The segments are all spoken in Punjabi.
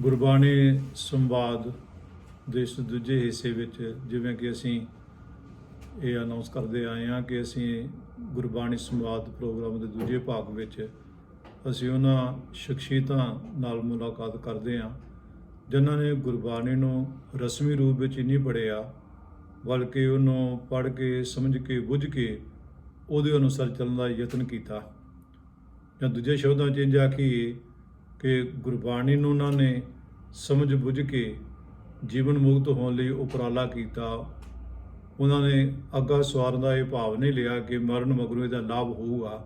ਗੁਰਬਾਣੀ ਸੰਵਾਦ ਦੇ ਇਸ ਦੂਜੇ ਹਿੱਸੇ ਵਿੱਚ ਜਿਵੇਂ ਕਿ ਅਸੀਂ ਇਹ ਅਨਾਉਂਸ ਕਰਦੇ ਆਏ ਹਾਂ ਕਿ ਅਸੀਂ ਗੁਰਬਾਣੀ ਸੰਵਾਦ ਪ੍ਰੋਗਰਾਮ ਦੇ ਦੂਜੇ ਭਾਗ ਵਿੱਚ ਅਸੀਂ ਉਹਨਾਂ ਸ਼ਖਸੀਅਤਾਂ ਨਾਲ ਮੁਲਾਕਾਤ ਕਰਦੇ ਹਾਂ, ਜਿਨ੍ਹਾਂ ਨੇ ਗੁਰਬਾਣੀ ਨੂੰ ਰਸਮੀ ਰੂਪ ਵਿੱਚ ਹੀ ਨਹੀਂ ਪੜ੍ਹਿਆ, ਬਲਕਿ ਉਹਨੂੰ ਪੜ੍ਹ ਕੇ, ਸਮਝ ਕੇ, ਬੁੱਝ ਕੇ ਉਹਦੇ ਅਨੁਸਾਰ ਚੱਲਣ ਦਾ ਯਤਨ ਕੀਤਾ। ਜਾਂ ਦੂਜੇ ਸ਼ਬਦਾਂ 'ਚ ਇੰਜ ਆਖੀਏ ਕਿ ਕਿ ਗੁਰਬਾਣੀ ਨੂੰ ਉਹਨਾਂ ਨੇ ਸਮਝ ਬੁੱਝ ਕੇ ਜੀਵਨ ਮੁਕਤ ਹੋਣ ਲਈ ਉਪਰਾਲਾ ਕੀਤਾ। ਉਹਨਾਂ ਨੇ ਅੱਗਾ ਸਵਾਰਨ ਦਾ ਇਹ ਭਾਵ ਨਹੀਂ ਲਿਆ ਕਿ ਮਰਨ ਮਗਰੋਂ ਇਹਦਾ ਲਾਭ ਹੋਊਗਾ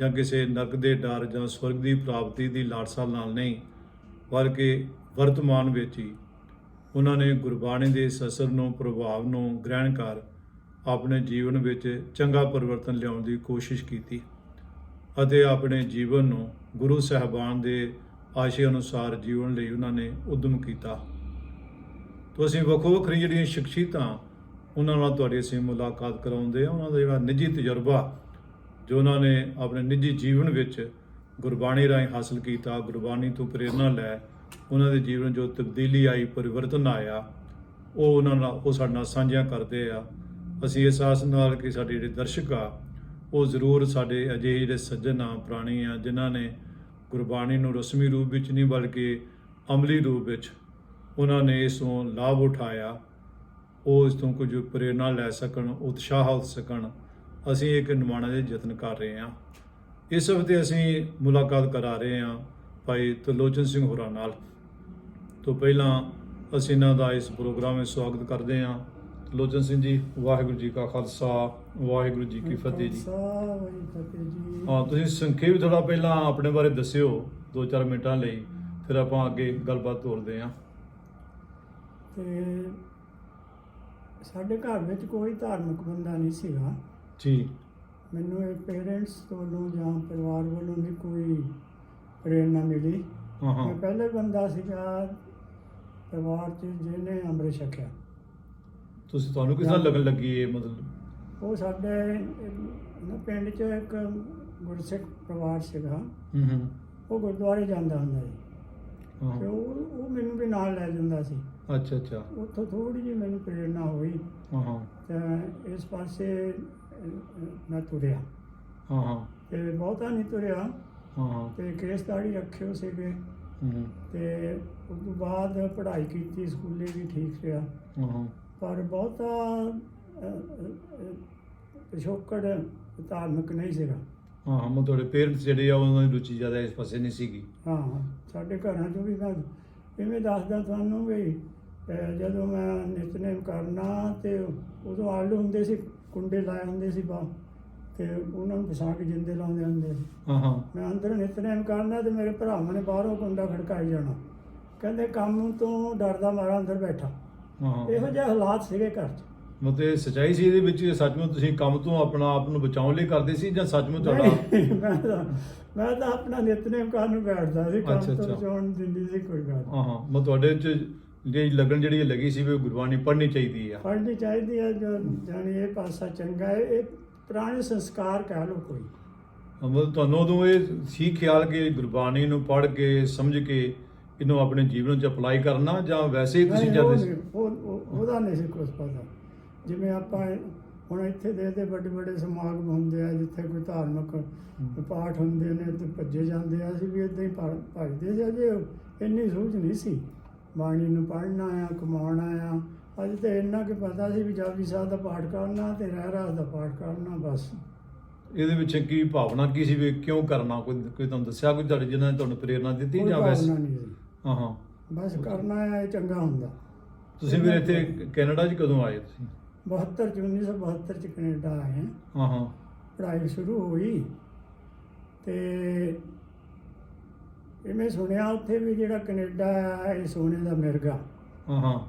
ਜਾਂ ਕਿਸੇ ਨਰਕ ਦੇ ਡਰ ਜਾਂ ਸਵਰਗ ਦੀ ਪ੍ਰਾਪਤੀ ਦੀ ਲਾਲਸਾ ਨਾਲ ਨਹੀਂ, ਬਲਕਿ ਵਰਤਮਾਨ ਵਿੱਚ ਹੀ। ਉਹਨਾਂ ਨੇ ਗੁਰਬਾਣੀ ਦੇ ਇਸ ਅਸਰ ਨੂੰ, ਪ੍ਰਭਾਵ ਨੂੰ ਗ੍ਰਹਿਣ ਕਰ ਆਪਣੇ ਜੀਵਨ ਵਿੱਚ ਚੰਗਾ ਪਰਿਵਰਤਨ ਲਿਆਉਣ ਦੀ ਕੋਸ਼ਿਸ਼ ਕੀਤੀ ਅਤੇ ਆਪਣੇ ਜੀਵਨ ਨੂੰ ਗੁਰੂ ਸਾਹਿਬਾਨ ਦੇ ਆਸ਼ੇ ਅਨੁਸਾਰ ਜੀਵਨ ਲਈ ਉਹਨਾਂ ਨੇ ਉਦਮ ਕੀਤਾ। ਤੋਂ ਅਸੀਂ ਵੱਖੋ ਵੱਖਰੀ ਜਿਹੜੀਆਂ ਸ਼ਖਸੀਅਤਾਂ ਉਹਨਾਂ ਨਾਲ ਤੁਹਾਡੀ ਅਸੀਂ ਮੁਲਾਕਾਤ ਕਰਾਉਂਦੇ ਆ ਉਹਨਾਂ ਦਾ ਜਿਹੜਾ ਨਿੱਜੀ ਤਜਰਬਾ ਜੋ ਉਹਨਾਂ ਨੇ ਆਪਣੇ ਨਿੱਜੀ ਜੀਵਨ ਵਿੱਚ ਗੁਰਬਾਣੀ ਰਾਹੀਂ ਹਾਸਲ ਕੀਤਾ, ਗੁਰਬਾਣੀ ਤੋਂ ਪ੍ਰੇਰਣਾ ਲੈ, ਉਹਨਾਂ ਦੇ ਜੀਵਨ ਜੋ ਤਬਦੀਲੀ ਆਈ, ਪਰਿਵਰਤਨ ਆਇਆ, ਉਹ ਉਹਨਾਂ ਨਾਲ ਉਹ ਸਾਡੇ ਨਾਲ ਸਾਂਝਾ ਕਰਦੇ ਆ। ਅਸੀਂ ਇਸ ਆਸ ਨਾਲ ਕਿ ਸਾਡੇ ਜਿਹੜੇ ਦਰਸ਼ਕ ਆ, ਉਹ ਜ਼ਰੂਰ ਸਾਡੇ ਅਜਿਹੇ ਜਿਹੜੇ ਸੱਜਣ ਆ, ਪ੍ਰਾਣੀ ਆ, ਜਿਨ੍ਹਾਂ ਨੇ ਗੁਰਬਾਣੀ ਨੂੰ ਰਸਮੀ ਰੂਪ ਵਿੱਚ ਨਹੀਂ ਬਲਕਿ ਅਮਲੀ ਰੂਪ ਵਿੱਚ ਉਹਨਾਂ ਨੇ ਇਸ ਤੋਂ ਲਾਭ ਉਠਾਇਆ, ਉਹ ਇਸ ਤੋਂ ਕੁਝ ਪ੍ਰੇਰਣਾ ਲੈ ਸਕਣ, ਉਤਸ਼ਾਹ ਹੋ ਸਕਣ। ਅਸੀਂ ਇੱਕ ਨਿਮਾਣਾ ਦੇ ਯਤਨ ਕਰ ਰਹੇ ਹਾਂ। ਇਸ ਹਫ਼ਤੇ ਅਸੀਂ ਮੁਲਾਕਾਤ ਕਰਾ ਰਹੇ ਹਾਂ ਭਾਈ ਤਲੋਚਨ ਸਿੰਘ ਹੋਰਾਂ ਨਾਲ। ਤੋਂ ਪਹਿਲਾਂ ਅਸੀਂ ਇਹਨਾਂ ਦਾ ਇਸ ਪ੍ਰੋਗਰਾਮ ਵਿੱਚ ਸਵਾਗਤ ਕਰਦੇ ਹਾਂ। ਤਲੋਚਨ ਸਿੰਘ ਜੀ ਵਾਹਿਗੁਰੂ ਜੀ ਕਾ ਖਾਲਸਾ ਵਾਹਿਗੁਰੂ ਜੀ ਕੀ ਫਤਿਹ ਜੀ। ਹਾਂ ਤੁਸੀਂ ਸੰਖੇਪ ਥੋੜਾ ਪਹਿਲਾਂ ਆਪਣੇ ਬਾਰੇ ਦੱਸਿਓ 2-4 ਮਿੰਟਾਂ ਲਈ ਫਿਰ ਆਪਾਂ ਅੱਗੇ ਗੱਲਬਾਤ ਤੋਰਦੇ ਹਾਂ ਤੇ ਸਾਡੇ ਘਰ ਵਿੱਚ ਕੋਈ ਧਾਰਮਿਕ ਬੰਦਾ ਨਹੀਂ ਸੀਗਾ। ਜੀ। ਮੈਨੂੰ ਇਹ ਪੇਰੈਂਟਸ ਵੱਲੋਂ ਜਾਂ ਪਰਿਵਾਰ ਵੱਲੋਂ ਨਹੀਂ ਕੋਈ ਪ੍ਰੇਰਣਾ ਮਿਲੀ। ਹਾਂ ਹਾਂ। ਮੈਂ ਪਹਿਲੇ ਬੰਦਾ ਸੀਗਾ ਪਰਿਵਾਰ 'ਚ ਜਿਹਨੇ ਅੰਮ੍ਰਿਤ ਛਕਿਆ। ਤੁਸੀਂ ਤੁਹਾਨੂੰ ਕਿਸ ਤਰ੍ਹਾਂ ਲੱਗਣ ਲੱਗੀ ਇਹ ਮਤਲਬ? ਉਹ ਸਾਡੇ ਨਾ ਪਿੰਡ 'ਚ ਇੱਕ ਗੁਰਸਿੱਖ ਪਰਿਵਾਰ ਸੀਗਾ। ਹੂੰ ਹੂੰ। ਉਹ ਗੁਰਦੁਆਰੇ ਜਾਂਦਾ ਹੁੰਦਾ ਸੀ। ਤੇ ਹਾਂ ਉਹ ਉਹ ਮੈਨੂੰ ਵੀ ਨਾਲ ਲੈ ਜਾਂਦਾ ਸੀ। ਅੱਛਾ ਅੱਛਾ। ਉੱਥੋਂ ਥੋੜੀ ਜਿਹੀ ਮੈਨੂੰ ਪ੍ਰੇਰਣਾ ਹੋਈ। ਹਾਂ ਹਾਂ। ਤਾਂ ਇਸ ਪਾਸੇ ਅਹ, ਮੈਂ ਤੁਰਿਆ। ਹਾਂ ਹਾਂ। ਤੇ ਬਹੁਤਾ ਨਹੀਂ ਤੁਰਿਆ। ਹਾਂ ਹਾਂ। ਤੇ ਕੇਸ ਦਾੜੀ ਰੱਖਿਓ ਸੀਗੇ। ਹੂੰ। ਤੇ ਉਸ ਤੋਂ ਬਾਅਦ ਪੜ੍ਹਾਈ ਕੀਤੀ ਸਕੂਲੇ ਵੀ ਠੀਕ ਰਿਹਾ। ਹਾਂ ਹਾਂ। ਪਰ ਬਹੁਤਾ ਪਿਛੋਕੜ ਧਾਰਮਿਕ ਨਹੀਂ ਸੀਗਾ। ਹਾਂ ਹਾਂ ਮੈਂ ਤੁਹਾਡੇ ਪੇਰੈਂਟਸ ਜਿਹੜੇ ਆ ਉਹਨਾਂ ਦੀ ਰੁਚੀ ਜ਼ਿਆਦਾ ਇਸ ਪਾਸੇ ਨਹੀਂ ਸੀਗੀ। ਹਾਂ ਹਾਂ ਸਾਡੇ ਘਰਾਂ 'ਚੋਂ ਵੀ ਮੈਂ ਇਵੇਂ ਦੱਸਦਾ ਤੁਹਾਨੂੰ ਵੀ ਜਦੋਂ ਮੈਂ ਨਿਤਨੇਮ ਕਰਨਾ ਤੇ ਉਦੋਂ ਆਲੂ ਹੁੰਦੇ ਸੀ ਕੁੰਡੇ ਲਾਏ ਹੁੰਦੇ ਸੀ ਬਾ ਤੇ ਉਹਨਾਂ ਨੂੰ ਫਸਾ ਕੇ ਜਿੰਦੇ ਲਾਉਂਦੇ ਹੁੰਦੇ ਸੀ। ਹਾਂ ਹਾਂ। ਮੈਂ ਅੰਦਰ ਨਿਤਨੇਮ ਕਰਨਾ ਤੇ ਮੇਰੇ ਭਰਾਵਾਂ ਨੇ ਬਾਹਰੋਂ ਕੁੰਡਾ ਖੜਕਾਈ ਜਾਣਾ। ਕਹਿੰਦੇ ਕੰਮ ਤੋਂ ਡਰਦਾ ਮਾਰਾ ਅੰਦਰ ਬੈਠਾ। ਹਾਂ। ਇਹੋ ਜਿਹੇ ਹਾਲਾਤ ਸੀਗੇ ਘਰ 'ਚ। ਇਹ ਸਚਾਈ ਸੀ ਇਹਦੇ ਵਿੱਚ ਸੱਚਮੁੱਚ ਤੁਸੀਂ ਕੰਮ ਤੋਂ ਆਪਣਾ ਆਪ ਨੂੰ ਬਚਾਉਣ ਲਈ ਕਰਦੇ ਸੀ ਜਾਂ ਸੱਚਮੁੱਚ ਤੁਹਾਡਾ ਨਹੀਂ, ਮੈਂ ਤਾਂ ਮੈਂ ਤਾਂ ਆਪਣਾ ਨਿਤਨੇਮ ਕਰਨ ਨੂੰ ਬੈਠਦਾ ਸੀ ਕੰਮ ਅੱਛਾ, ਤੋਂ ਅੱਛਾ। ਬਚਾਉਣ ਦਿੰਦੀ ਸੀ ਕੋਈ ਗੱਲ ਹਾਂ ਹਾਂ। ਮੈਂ ਤੁਹਾਡੇ ਚ ਜਿਹੜੀ ਲੱਗਣ ਜਿਹੜੀ ਇਹ ਲੱਗੀ ਸੀ ਵੀ ਗੁਰਬਾਣੀ ਪੜ੍ਹਨੀ ਚਾਹੀਦੀ ਆ। ਪੜ੍ਹਨੀ ਚਾਹੀਦੀ ਹੈ ਜੋ ਜਾਣੀ ਇਹ ਪਾਸਾ ਚੰਗਾ ਹੈ ਇਹ ਪੁਰਾਣੇ ਸੰਸਕਾਰ ਕਹਿ ਲਓ ਕੋਈ। ਮਤਲਬ ਤੁਹਾਨੂੰ ਉਦੋਂ ਇਹ ਸੀ ਖਿਆਲ ਕਿ ਗੁਰਬਾਣੀ ਨੂੰ ਪੜ੍ਹ ਕੇ ਸਮਝ ਕੇ ਇਹਨੂੰ ਆਪਣੇ ਜੀਵਨ 'ਚ ਅਪਲਾਈ ਕਰਨਾ ਜਾਂ ਵੈਸੇ ਹੀ ਤੁਸੀਂ ਨਹੀਂ, ਉਹ ਜਾਂਦੇ ਸੀ? ਨਹੀਂ, ਉਹ ਉਹ- ਉਹਦਾ ਨਹੀਂ ਸੀ ਕੁਛ ਪਤਾ। ਜਿਵੇਂ ਆਪਾਂ ਹੁਣ ਇੱਥੇ ਦੇ ਵੱਡੇ ਵੱਡੇ ਸਮਾਗਮ ਹੁੰਦੇ ਆ ਜਿੱਥੇ ਕੋਈ ਧਾਰਮਿਕ ਪਾਠ ਹੁੰਦੇ ਨੇ ਤੇ ਭੱਜੇ ਜਾਂਦੇ ਆ ਅਸੀਂ ਵੀ ਇਦਾਂ ਹੀ ਭੱਜ- ਭੱਜਦੇ ਸੀ। ਅਜੇ ਇੰਨੀ ਸੂਝ ਨਹੀਂ ਸੀ। ਬਾਣੀ ਨੂੰ ਪੜ੍ਹਨਾ ਆ ਕਮਾਉਣਾ ਆ ਅੱਜ ਤੇ ਇੰਨਾ ਕਿ ਪਤਾ ਸੀ ਵੀ ਜਪਜੀ ਸਾਹਿਬ ਦਾ ਪਾਠ ਕਰਨਾ ਤੇ ਰਹਿ ਰਾਸ ਦਾ ਪਾਠ ਕਰਨਾ ਬਸ। ਇਹਦੇ ਵਿੱਚ ਕੀ ਭਾਵਨਾ ਕੀ ਸੀ ਵੀ ਕਿਉਂ ਕਰਨਾ? ਕੋਈ ਕੋਈ ਤੁਹਾਨੂੰ ਦੱਸਿਆ ਕੋਈ ਤੁਹਾਡੇ ਜਿਹਨਾਂ ਨੇ ਤੁਹਾਨੂੰ ਪ੍ਰੇਰਣਾ ਦਿੱਤੀ ਕੋਈ ਜਾਂ ਵੈਸੇ? ਭਾਵਨਾ ਨਹੀਂ ਸੀ। ਹਾਂ। ਹਾਂ ਬਸ ਕਰਨਾ ਇਹ ਚੰਗਾ ਹੁੰਦਾ। ਤੁਸੀਂ ਵੀ ਇੱਥੇ ਕੈਨੇਡਾ 'ਚ ਕਦੋਂ ਆਏ ਤੁਸੀਂ? 72 ਚ 1972 ਚ ਕੈਨੇਡਾ ਆਏ ਹਾਂ। ਹਾਂ ਹਾਂ। ਪੜ੍ਹਾਈ ਸ਼ੁਰੂ ਹੋਈ ਤੇ ਇਹ ਮੈਂ ਸੁਣਿਆ ਉੱਥੇ ਵੀ ਜਿਹੜਾ ਕੈਨੇਡਾ ਆ ਇਹ ਸੋਨੇ ਦਾ ਮਿਰਗਾ। ਹਾਂ ਹਾਂ।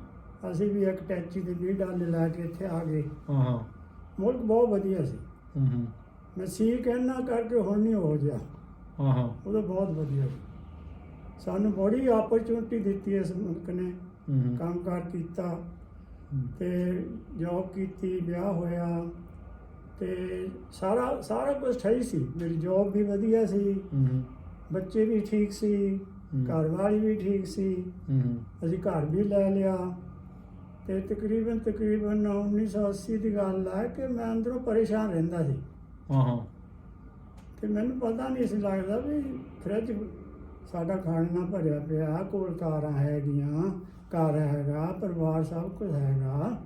ਅਸੀਂ ਵੀ ਇੱਕ ਟੈਚੀ ਦੇ 20 ਡਾਲਰ ਲਾ ਕੇ ਇੱਥੇ ਆ ਗਏ। ਹਾਂ ਹਾਂ। ਮੁਲਕ ਬਹੁਤ ਵਧੀਆ ਸੀ। ਹੂੰ ਹੂੰ। ਮੈਂ ਸੀ ਕਹਿਣਾ ਕਰਕੇ ਹੁਣ ਨਹੀਂ ਹੋ ਗਿਆ। ਹਾਂ ਹਾਂ। ਉਦੋਂ ਬਹੁਤ ਵਧੀਆ ਸੀ। ਸਾਨੂੰ ਬੜੀ ਆਪਰਚੁਨਿਟੀ ਦਿੱਤੀ ਇਸ ਮੁਲਕ ਨੇ। ਹੂੰ। ਕੰਮਕਾਰ ਕੀਤਾ। ਤੇ ਜੌਬ ਕੀਤੀ ਵਿਆਹ ਹੋਇਆ ਤੇ ਸਾਰਾ ਸਾਰਾ ਕੁਝ ਸਹੀ ਸੀ। ਮੇਰੀ ਜੌਬ ਵੀ ਵਧੀਆ ਸੀ। ਬੱਚੇ ਵੀ ਠੀਕ ਸੀ। ਘਰ ਵਾਲੀ ਵੀ ਠੀਕ ਸੀ। ਅਸੀਂ ਘਰ ਵੀ ਲੈ ਲਿਆ ਤੇ ਤਕਰੀਬਨ ਤਕਰੀਬਨ 1980 ਦੀ ਗੱਲ ਹੈ ਕਿ ਮੈਂ ਅੰਦਰੋਂ ਪਰੇਸ਼ਾਨ ਰਹਿੰਦਾ ਸੀ। ਹਾਂ ਹਾਂ। ਤੇ ਮੈਨੂੰ ਪਤਾ ਨਹੀਂ ਸੀ ਲੱਗਦਾ ਵੀ ਫ੍ਰਿਜ ਸਾਡਾ ਖਾਣੇ ਭਰਿਆ ਪਿਆ ਕੋਲ ਕਾਰਾਂ ਹੈਗੀਆਂ ਘਰ ਹੈਗਾ ਪਰਿਵਾਰ ਸਭ ਕੁਝ ਹੈਗਾ।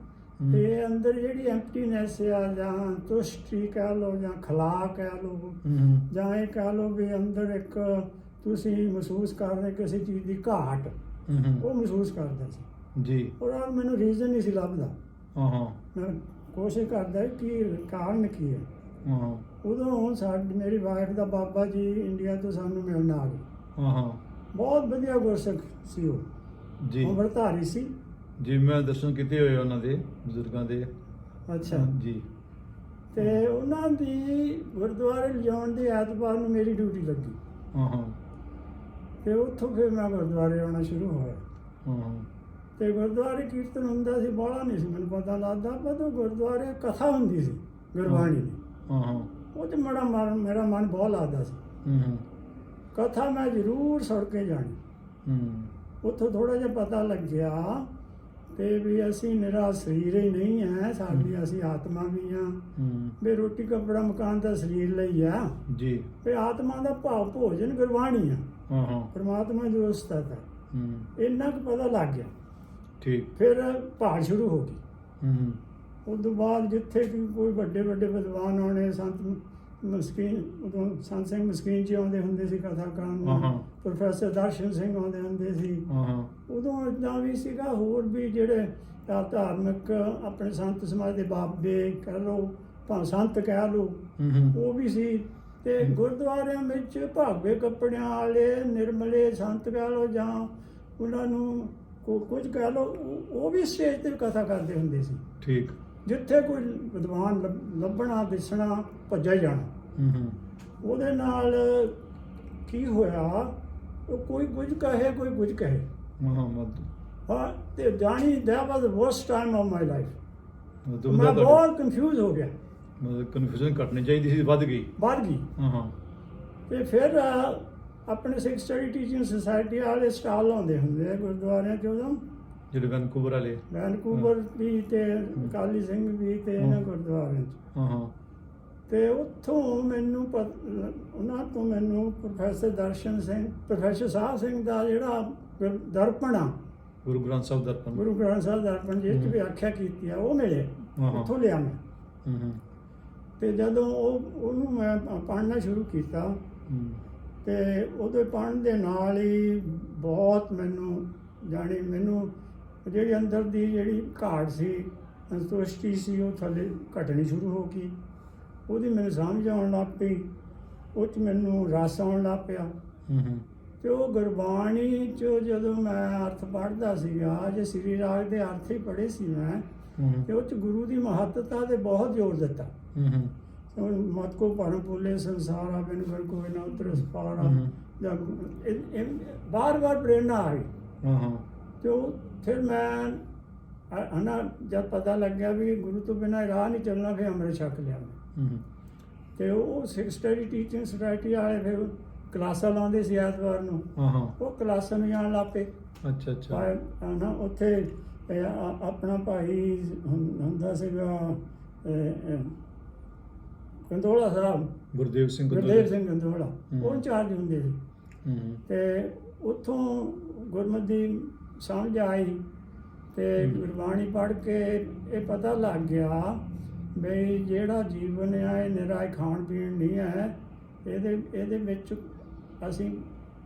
ਤੇ ਅੰਦਰ ਜਿਹੜੀ ਐਮਪਟੀਨੈਸ ਆ ਜਾਂ ਤੁਸ਼ਟੀ ਕਹਿ ਲਓ ਜਾਂ ਖਲਾ ਕਹਿ ਹੂੰ। ਜਾਂ ਇਹ ਕਹਿ ਲਓ ਵੀ ਅੰਦਰ ਇੱਕ ਤੁਸੀਂ ਮਹਿਸੂਸ ਕਰ ਰਹੇ ਕਿਸੇ ਚੀਜ਼ ਦੀ ਘਾਟ ਉਹ ਮਹਿਸੂਸ ਕਰਦਾ ਸੀ। ਜੀ। ਔਰ ਮੈਨੂੰ ਰੀਜ਼ਨ ਨਹੀਂ ਸੀ ਲੱਭਦਾ। ਹਾਂ ਹਾਂ ਮੈਂ ਕੋਸ਼ਿਸ਼ ਕਰਦਾ ਕਿ ਕਾਰਨ ਕੀ ਹਾਂ। ਹਾਂ। ਉਦੋਂ ਸਾਡੀ ਮੇਰੀ ਵਾਈਫ ਦਾ ਬਾਬਾ ਜੀ ਇੰਡੀਆ ਤੋਂ ਸਾਨੂੰ ਮਿਲਣ ਆ ਗਏ। ਹਾਂ ਹਾਂ। ਬਹੁਤ ਵਧੀਆ ਗੁਰਸਿੱਖ ਸੀ ਉਹ। ਜੀ। ਉਮਰਧਾਰੀ ਸੀ। ਜੀ ਮੈਂ ਦਰਸ਼ਨ ਕੀਤੇ ਹੋਏ ਉਹਨਾਂ ਦੇ ਬਜ਼ੁਰਗਾਂ ਦੇ। ਅੱਛਾ। ਜੀ। ਤੇ ਉਹਨਾਂ ਦੀ ਗੁਰਦੁਆਰੇ ਲਿਜਾਉਣ ਦੀ ਐਤਵਾਰ ਨੂੰ ਮੇਰੀ ਡਿਊਟੀ ਲੱਗੀ। ਹਾਂ ਹਾਂ। ਤੇ ਉੱਥੋਂ ਫਿਰ ਮੈਂ ਗੁਰਦੁਆਰੇ ਆਉਣਾ ਸ਼ੁਰੂ ਹੋਇਆ। ਹਾਂ ਹਾਂ। ਤੇ ਗੁਰਦੁਆਰੇ ਕੀਰਤਨ ਹੁੰਦਾ ਸੀ ਬਾਹਲਾ ਨਹੀਂ ਸੀ ਮੈਨੂੰ ਪਤਾ ਲੱਗਦਾ ਪਰ ਉਹ ਗੁਰਦੁਆਰੇ ਕਥਾ ਹੁੰਦੀ ਸੀ ਗੁਰਬਾਣੀ ਦੀ। ਹਾਂ ਹਾਂ। ਉਹ ਤੇ ਮੇਰਾ ਮਨ ਮੇਰਾ ਮਨ ਬਹੁਤ ਲੱਗਦਾ ਸੀ। ਹੂੰ ਹੂੰ। ਕਥਾ ਮੈਂ ਜ਼ਰੂਰ ਸੁਣ ਕੇ ਜਾਣੀ। ਹੂੰ। ਉੱਥੋਂ ਥੋੜਾ ਜਿਹਾ ਪਤਾ ਲੱਗਿਆ ਤੇ ਵੀ ਅਸੀਂ ਨਿਰਾ ਸਰੀਰ ਹੀ ਨਹੀਂ ਹੈ ਸਾਡੀ ਅਸੀਂ ਆਤਮਾ ਵੀ ਆ। ਵੀ ਰੋਟੀ ਕੱਪੜਾ ਮਕਾਨ ਤਾਂ ਸਰੀਰ ਲਈ ਆ। ਜੀ। ਵੀ ਆਤਮਾ ਦਾ ਭਾਵ ਭੋਜਨ ਗੁਰਬਾਣੀ ਆ। ਹਾਂ ਹਾਂ। ਪਰਮਾਤਮਾ ਦੀ ਉਸਤਤ ਹੈ ਹੂੰ। ਇੰਨਾ ਕੁ ਪਤਾ ਲੱਗ ਗਿਆ। ਠੀਕ। ਫਿਰ ਭਾੜ ਸ਼ੁਰੂ ਹੋ ਗਈ। ਹੂੰ ਹੂੰ। ਉਸ ਤੋਂ ਬਾਅਦ ਜਿੱਥੇ ਕੋਈ ਵੱਡੇ ਵੱਡੇ ਵਿਦਵਾਨ ਆਉਣੇ ਸੰਤ ਮਸਕੀਨ ਉਦੋਂ ਸੰਤ ਸਿੰਘ ਮਸਕੀਨ ਜੀ ਆਉਂਦੇ ਹੁੰਦੇ ਸੀ ਕਥਾ ਕਰਨ। ਨੂੰ ਪ੍ਰੋਫੈਸਰ ਦਰਸ਼ਨ ਸਿੰਘ ਆਉਂਦੇ ਹੁੰਦੇ ਸੀ। ਉਦੋਂ ਇਦਾਂ ਵੀ ਸੀਗਾ ਹੋਰ ਵੀ ਜਿਹੜੇ ਧਾਰਮਿਕ ਆਪਣੇ ਸੰਤ ਸਮਾਜ ਦੇ ਬਾਬੇ ਕਹਿ ਲਓ ਭਾਵੇਂ ਸੰਤ ਕਹਿ ਹੂੰ ਉਹ ਵੀ ਸੀ। ਤੇ ਗੁਰਦੁਆਰਿਆਂ ਵਿੱਚ ਭਾਗੇ ਕੱਪੜਿਆਂ ਵਾਲੇ ਨਿਰਮਲੇ ਸੰਤ ਕਹਿ ਲਓ ਜਾਂ ਉਹਨਾਂ ਨੂੰ ਕੋ- ਕੁਝ ਕਹਿ ਉਹ- ਉਹ ਵੀ ਸਟੇਜ ਤੇ ਕਥਾ ਕਰਦੇ ਹੁੰਦੇ ਸੀ। ਠੀਕ। ਜਿੱਥੇ ਕੋਈ ਵਿਦਵਾਨ ਲੱਭ- ਲੱਭਣਾ ਦਿਸਣਾ ਭੱਜਿਆ ਜਾਣਾ। ਹੂੰ ਹੂੰ। ਉਹਦੇ ਨਾਲ ਕੀ ਹੋਇਆ? ਉਹ ਕੋਈ ਕੁਝ ਕਹੇ ਕੋਈ ਕੁਝ ਕਹੇ। ਮੁਹੰਮਦ। ਹਾਂ ਤੇ ਜਾਣੀ that was the worst time of my life ਮੈਂ ਬਹੁਤ ਕੰਫਿਊਜ਼ ਹੋ ਗਿਆ। ਕਨਫਿਊਜ਼ਨ ਘਟਣੀ ਚਾਹੀਦੀ ਸੀ ਵੱਧ ਗਈ। ਵੱਧ ਗਈ। ਹਾਂ ਹਾਂ। ਤੇ ਫਿਰ ਅਹ, ਆਪਣੇ ਸਿੱਖ ਸਟੱਡੀ ਟੀਚਿੰਗ ਸੁਸਾਇਟੀ ਵਾਲੇ ਸਟਾਲ ਲਾਉਂਦੇ ਹੁੰਦੇ ਆ ਗੁਰਦੁਆਰਿਆਂ 'ਚ ਉਦੋਂ। ਜਿਹੜੇ ਵੈਨਕੂਵਰ ਵਾਲੇ? ਵੈਨਕੂਵਰ ਵੀ ਤੇ ਕਾਲੀ ਸਿੰਘ ਵੀ ਤੇ ਇਹਨਾਂ। ਗੁਰਦੁਆਰਿਆਂ 'ਚ। ਹਾਂ ਹਾਂ। ਤੇ ਉੱਥੋਂ ਮੈਨੂੰ ਪਤ- ਉਹਨਾਂ ਤੋਂ ਮੈਨੂੰ ਪ੍ਰੋਫੈਸਰ ਦਰਸ਼ਨ ਸਿੰਘ ਪ੍ਰੋਫੈਸਰ ਸਾਹਿਬ ਸਿੰਘ ਦਾ ਜਿਹੜਾ ਗੁਰ- ਦਰਪਣ ਆ। ਗੁਰੂ ਗ੍ਰੰਥ ਸਾਹਿਬ ਦਰਪਣ। ਗੁਰੂ ਗ੍ਰੰਥ ਸਾਹਿਬ ਦਰਪਣ ਜੀ ਚ। ਵਿਆਖਿਆ ਕੀਤੀ ਆ ਉਹ ਮਿਲੇ। ਹਾਂ, ਹਾਂ। ਉੱਥੋਂ ਲਿਆ ਮੈਂ। ਹੂੰ ਹੂੰ। ਤੇ ਜਦੋਂ ਉਹ ਉਹਨੂੰ ਮੈਂ ਪੜ੍ਹਨਾ ਸ਼ੁਰੂ ਕੀਤਾ। ਹੂੰ। ਤੇ ਉਹਦੇ ਪੜ੍ਹਨ ਦੇ ਨਾਲ ਹੀ ਬਹੁਤ ਮੈਨੂੰ ਜਾਣੀ ਮੈਨੂੰ ਜਿਹੜੀ ਅੰਦਰ ਦੀ ਜਿਹੜੀ ਘਾਟ ਸੀ ਸੰਤੁਸ਼ਟੀ ਸੀ ਉਹ ਥੱਲੇ ਘਟਣੀ ਸ਼ੁਰੂ ਹੋ ਗਈ। ਉਹਦੀ ਮੈਨੂੰ ਸਮਝ ਆਉਣ ਲੱਗ ਪਈ। ਉਹ 'ਚ ਮੈਨੂੰ ਰਸ ਆਉਣ ਲੱਗ ਪਿਆ। ਤੇ ਉਹ ਗੁਰਬਾਣੀ ਚ ਜਦੋਂ ਮੈਂ ਅਰਥ ਪੜ੍ਹਦਾ ਸੀਗਾ ਜੇ ਸ੍ਰੀ ਰਾਗ ਦੇ ਅਰਥ ਹੀ ਪੜ੍ਹੇ ਸੀ ਮੈਂ ਤੇ ਉਹ ਚ ਗੁਰੂ ਦੀ ਮਹੱਤਤਾ ਤੇ ਬਹੁਤ ਜ਼ੋਰ ਦਿੱਤਾ। ਹੂੰ ਮਤ ਕੋ ਪਰਮ ਪੁੱਲੇ ਸੰਸਾਰ ਆ ਬਿਨ ਗੁਰ ਕੋਈ ਨਾ ਉਤਰਸ ਪਾਰਾ ਹਮ। ਜਾਂ ਬਾਰ ਬਾਰ ਪ੍ਰੇਰਨਾ ਆ ਗਈ ਹਾਂ ਹਾਂ। ਤੇ ਉਹ ਫਿਰ ਮੈਂ ਹਨਾ ਜਦ ਪਤਾ ਲੱਗਿਆ ਵੀ ਗੁਰੂ ਤੋਂ ਬਿਨਾਂ ਰਾਹ ਨਹੀਂ ਚੱਲਣਾ ਫਿਰ ਅੰਮ੍ਰਿਤ ਛਕ ਲਿਆ ਮੈਂ। ਤੇ ਉਹ ਸਿਕਸ ਸਟੱਡੀ ਟੀਚਿੰਗ ਸੁਸਾਇਟੀ ਵਾਲੇ ਫਿਰ ਕਲਾਸਾਂ ਲਾਉਂਦੇ ਸੀ ਐਤਵਾਰ ਨੂੰ। ਹਾਂ ਹਾਂ। ਉਹ ਕਲਾਸਾਂ ਨੂੰ ਜਾਣ ਲੱਗ ਪਏ। ਅੱਛਾ ਅੱਛਾ। ਨਾ ਉੱਥੇ ਆਪਣਾ ਭਾਈ ਹੁੰਦਾ ਸੀਗਾ ਗੰਦੋਲਾ ਸਾਹਿਬ। ਗੁਰਦੇਵ ਸਿੰਘ ਗੁਰਦੇਵ ਸਿੰਘ ਗੰਦੋਲਾ। ਉਹ ਇੰਚਾਰਜ ਹੁੰਦੇ ਸੀ। ਤੇ ਉੱਥੋਂ ਗੁਰਮਤਿ ਸਮਝ ਆਈ ਤੇ। ਗੁਰਬਾਣੀ ਪੜ੍ਹ ਕੇ ਇਹ ਪਤਾ ਲੱਗ ਗਿਆ ਵੀ ਜਿਹੜਾ ਜੀਵਨ ਹੈ ਇਹ ਨਿਰਾ ਹੀ ਖਾਣ ਪੀਣ ਨਹੀਂ ਹੈ ਇਹਦੇ ਇਹਦੇ ਵਿੱਚ ਅਸੀਂ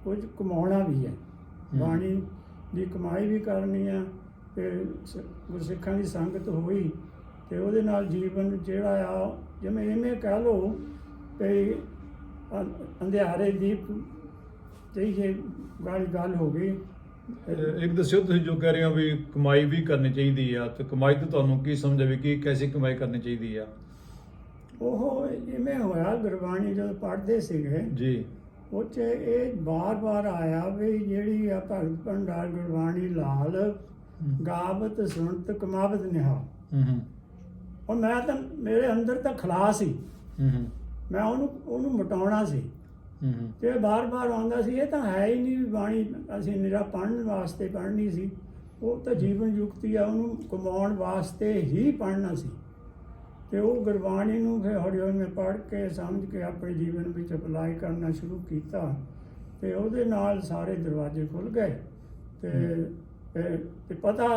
ਕੁਝ ਕਮਾਉਣਾ ਵੀ ਹੈ। ਬਾਣੀ ਦੀ ਕਮਾਈ ਵੀ ਕਰਨੀ ਹੈ ਤੇ ਗੁਰਸਿੱਖਾਂ ਦੀ ਸੰਗਤ ਹੋਈ ਤੇ ਉਹਦੇ ਨਾਲ ਜੀਵਨ ਜਿਹੜਾ ਆ ਜਿਵੇਂ ਇਹਨੇ ਕਹਿ ਵੀ ਅੰ- ਅੰਧਿਆਰੇ ਦੀਪ ਜਿਹੀ ਗੱਲ ਗੱਲ ਹੋ ਗਈ ਇੱਕ ਦੱਸਿਓ ਤੁਸੀਂ ਜੋ ਕਹਿ ਰਹੇ ਹੋ ਵੀ ਕਮਾਈ ਵੀ ਕਰਨੀ ਚਾਹੀਦੀ ਆ ਤੇ ਕਮਾਈ ਤੋਂ ਤੁਹਾਨੂੰ ਕੀ ਸਮਝ ਆਵੇ ਕਿ ਕੈਸੀ ਕਮਾਈ ਕਰਨੀ ਚਾਹੀਦੀ ਆ? ਉਹ ਇਵੇਂ ਹੋਇਆ ਗੁਰਬਾਣੀ ਜਦੋਂ ਪੜ੍ਹਦੇ ਸੀਗੇ ਜੀ। ਉਹ 'ਚ ਇਹ ਬਾਰ-ਬਾਰ ਆਇਆ ਵੀ ਜਿਹੜੀ ਆ ਭਗਤ ਭੰਡਾਰ ਗੁਰਬਾਣੀ ਲਾਲ ਗਾਵਤ ਸੁਣਤ ਕਮਾਵਤ ਨਿਹਾ ਹੂੰ ਹੂੰ। ਔਰ ਮੈਂ ਤਾਂ ਮੇਰੇ ਅੰਦਰ ਤਾਂ ਖਲਾਸ ਸੀ। ਹੂੰ ਹੂੰ। ਮੈਂ ਉਹਨੂੰ ਉਹਨੂੰ ਮਟਾਉਣਾ ਸੀ। ਤੇ ਬਾਰ-ਬਾਰ ਆਉਂਦਾ ਸੀ ਇਹ ਤਾਂ ਹੈ ਹੀ ਨਹੀਂ ਵੀ ਬਾਣੀ ਅਸੀਂ ਨਿਰਾ ਪੜ੍ਹਨ ਵਾਸਤੇ ਪੜ੍ਹਨੀ ਸੀ। ਉਹ ਤਾਂ ਜੀਵਨ ਯੁਕਤੀ ਆ ਉਹਨੂੰ ਕਮਾਉਣ ਵਾਸਤੇ ਹੀ ਪੜ੍ਹਨਾ ਸੀ। ਤੇ ਉਹ ਗੁਰਬਾਣੀ ਨੂੰ ਫਿਰ ਹੌਲੀ ਹੌਲੀ ਮੈਂ ਪੜ੍ਹ ਕੇ ਸਮਝ ਕੇ ਆਪਣੇ ਜੀਵਨ ਵਿੱਚ ਅਪਲਾਈ ਕਰਨਾ ਸ਼ੁਰੂ ਕੀਤਾ। ਤੇ ਉਹਦੇ ਨਾਲ ਸਾਰੇ ਦਰਵਾਜ਼ੇ ਖੁੱਲ ਗਏ। ਤੇ ਤੇ- ਪਤਾ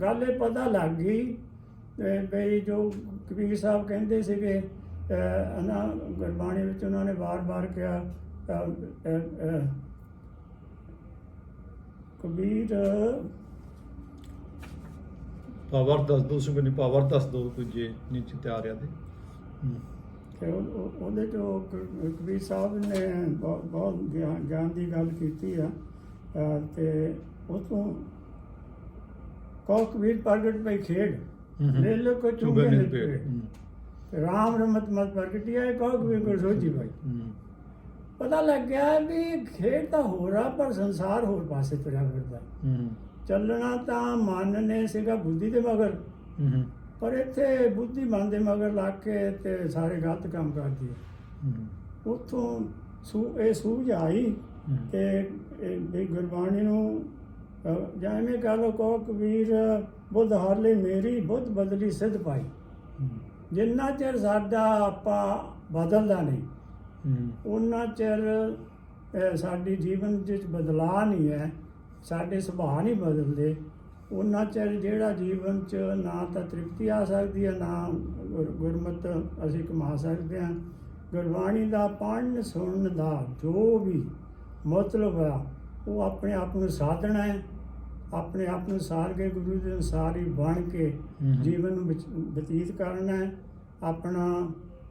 ਗੱਲ ਇਹ ਪਤਾ ਲੱਗ ਗਈ ਤੇ ਬਈ ਜੋ ਕਬੀਰ ਸਾਹਿਬ ਕਹਿੰਦੇ ਸੀਗੇ ਅਹ, ਨਾ ਗੁਰਬਾਣੀ ਵਿੱਚ ਉਹਨਾਂ ਨੇ ਵਾਰ-ਵਾਰ ਕਿਹਾ ਕਬੀਰ। ਪਾਵਰ ਦੱਸ ਦੋ ਸੁਗਨੀ ਪਾਵਰ ਦੱਸ ਦੋ ਕੋਈ ਜੇ ਨੀਚੇ ਤੇ ਆ ਰਿਹਾ ਤੇ। ਉਹਦੇ ਤੋਂ ਕਬੀਰ ਸਾਹਿਬ ਨੇ ਬਹੁਤ ਗਿਆਨ ਦੀ ਗੱਲ ਕੀਤੀ ਆ। ਤੇ ਉਹ ਤੋਂ ਕੋ ਕਬੀਰ ਪ੍ਰਗਟ ਪਈ ਖੇਡ। ਲੈ ਲੋ ਕੋ ਚੁੰਗੇ ਨੇ ਪੇੜ ਰਾਮ ਰਮਤ ਮਤ ਪ੍ਰਗਟਿਆ ਕੋ ਕਬੀਰ ਕੋ ਸੋਚੀ ਭਾਈ। ਪਤਾ ਲੱਗ ਗਿਆ ਵੀ ਖੇਡ ਤਾਂ ਹੋ ਰਹਾ ਪਰ ਸੰਸਾਰ ਹੋਰ ਪਾਸੇ ਤੁਰਿਆ ਫਿਰਦਾ। ਹੂੰ। ਚੱਲਣਾ ਤਾਂ ਮਨ ਨੇ ਸੀਗਾ ਬੁੱਧੀ ਦੇ ਮਗਰ। ਹੂੰ ਪਰ ਇੱਥੇ ਬੁੱਧੀ ਮਨ ਦੇ ਮਗਰ ਲੱਗ ਕੇ ਤੇ ਸਾਰੇ ਗਲਤ ਕੰਮ ਕਰਦੀ ਹੈ ਹੂੰ। ਉੱਥੋਂ ਸੂ ਇਹ ਸੂਝ ਆਈ। ਤੇ ਇਹ ਗੁਰਬਾਣੀ ਨੂੰ ਅਹ, ਜਾਂ ਐਵੇਂ ਕਹ ਲੋ ਕੋ ਕਬੀਰ ਬੁੱਧ ਹਰ ਲਈ ਮੇਰੀ ਬੁੱਧ ਬਦਲੀ ਸਿੱਧ ਪਾਈ। ਜਿੰਨਾ ਚਿਰ ਸਾਡਾ ਆਪਾਂ ਬਦਲਦਾ ਨਹੀਂ ਉਹਨਾਂ ਚਿਰ ਸਾਡੀ ਜੀਵਨ ਵਿੱਚ ਬਦਲਾਅ ਨਹੀਂ ਹੈ ਸਾਡੇ ਸੁਭਾਅ ਨਹੀਂ ਬਦਲਦੇ ਉਹਨਾਂ ਚਿਰ ਜਿਹੜਾ ਜੀਵਨ ਚ ਨਾ ਤਾਂ ਤ੍ਰਿਪਤੀ ਆ ਸਕਦੀ ਹੈ ਨਾ ਗੁਰ- ਗੁਰਮਤ ਅਸੀਂ ਕਮਾ ਸਕਦੇ ਹਾਂ। ਗੁਰਬਾਣੀ ਦਾ ਪੜ੍ਹਨ ਸੁਣਨ ਦਾ ਜੋ ਵੀ ਮਤਲਬ ਆ ਉਹ ਆਪਣੇ ਆਪ ਨੂੰ ਸਾਧਣਾ ਹੈ। ਆਪਣੇ ਆਪ ਨੂੰ ਸਾਰ ਕੇ ਗੁਰੂ ਦੇ ਅਨੁਸਾਰ ਹੀ ਬਣ ਕੇ। ਜੀਵਨ ਨੂੰ ਬਤੀਤ ਕਰਨਾ ਹੈ। ਆਪਣਾ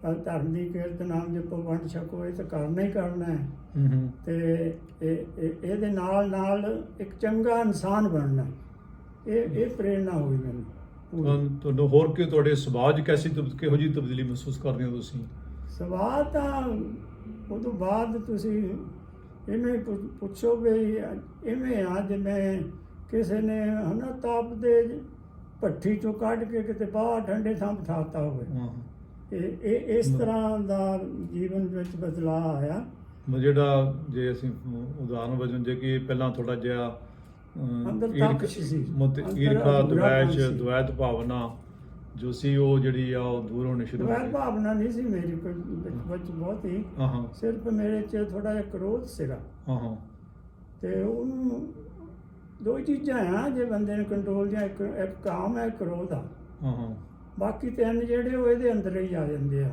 ਅ, ਧਰਮ ਦੀ ਕੀਰਤ ਨਾਮ ਜਪੋ ਵੰਡ ਛਕੋ ਇਹ ਤਾਂ ਕਰਨਾ ਹੀ ਕਰਨਾ ਹੈ। ਤੇ ਇਹ- ਇਹ- ਇਹਦੇ ਨਾਲ ਨਾਲ ਇੱਕ ਚੰਗਾ ਇਨਸਾਨ ਬਣਨਾ ਇਹ ਇਹ ਪ੍ਰੇਰਣਾ ਹੋਈ ਮੈਨੂੰ। ਪੂਰੀ। ਤੁਹਾਨੂੰ ਹੋਰ ਕਿ ਤੁਹਾਡੇ ਸੁਭਾਅ 'ਚ ਕੈਸੀ ਕਿਹੋ ਜਿਹੀ ਤਬਦੀਲੀ ਮਹਿਸੂਸ ਕਰਦੇ ਹੋ ਤੁਸੀਂ? ਸਵਾਲ ਤਾਂ ਉਹ ਤੋਂ ਬਾਅਦ ਤੁਸੀਂ ਇਹਨੂੰ ਪੁੱਛੋ ਵੀ ਇਵੇਂ ਆ ਜਿਵੇਂ ਕਿਸੇ ਨੇ ਹਨਾ ਤਾਪ ਦੇ ਭੱਠੀ ਚੋਂ ਕੱਢ ਕੇ ਕਿਤੇ ਬਾਹਰ ਠੰਡੇ ਥਾਂ ਬਿਠਾਤਾ ਹੋਵੇ। ਹਾਂ। ਇਹ ਇਸ ਤਰ੍ਹਾਂ ਦਾ ਜੀਵਨ ਵਿੱਚ ਬਦਲਾਅ ਆਇਆ। ਮ- ਜਿਹੜਾ ਜੇ ਅਸੀਂ ਉਦਾਹਰਨ ਵਜੋਂ ਜੇ ਕਿ ਪਹਿਲਾਂ ਥੋੜਾ ਜਿਹਾ ਈਰਖ- ਦੁਆਇਸ਼। ਦੁਆਇਤ ਭਾਵਨਾ ਜੋ ਸੀ ਉਹ ਜਿਹੜੀ ਆ ਉਹ ਦੂਰ ਹੋਣੀ ਸ਼ੁਰੂ ਹੋ ਗਈ ਭਾਵਨਾ ਨਹੀਂ ਸੀ ਮੇਰੀ ਵਿੱਚ ਬਹੁਤ ਹੀ। ਸਿਰਫ ਮੇਰੇ 'ਚ ਥੋੜਾ ਜਿਹਾ ਕ੍ਰੋਧ ਸੀਗਾ। ਹਾਂ ਹਾਂ ਤੇ ਉਹਨੂੰ ਦੋ ਚੀਜ਼ਾਂ ਆ ਜੇ ਬੰਦੇ ਨੂੰ ਕੰਟਰੋਲ ਜਾਂ ਇੱਕ ਇੱਕ ਕਾਮ ਹੈ ਕ੍ਰੋਧ ਆ। ਹਾਂ ਹਾਂ ਬਾਕੀ ਤਿੰਨ ਜਿਹੜੇ ਉਹ ਇਹਦੇ ਅੰਦਰ ਹੀ ਆ ਜਾਂਦੇ ਆ।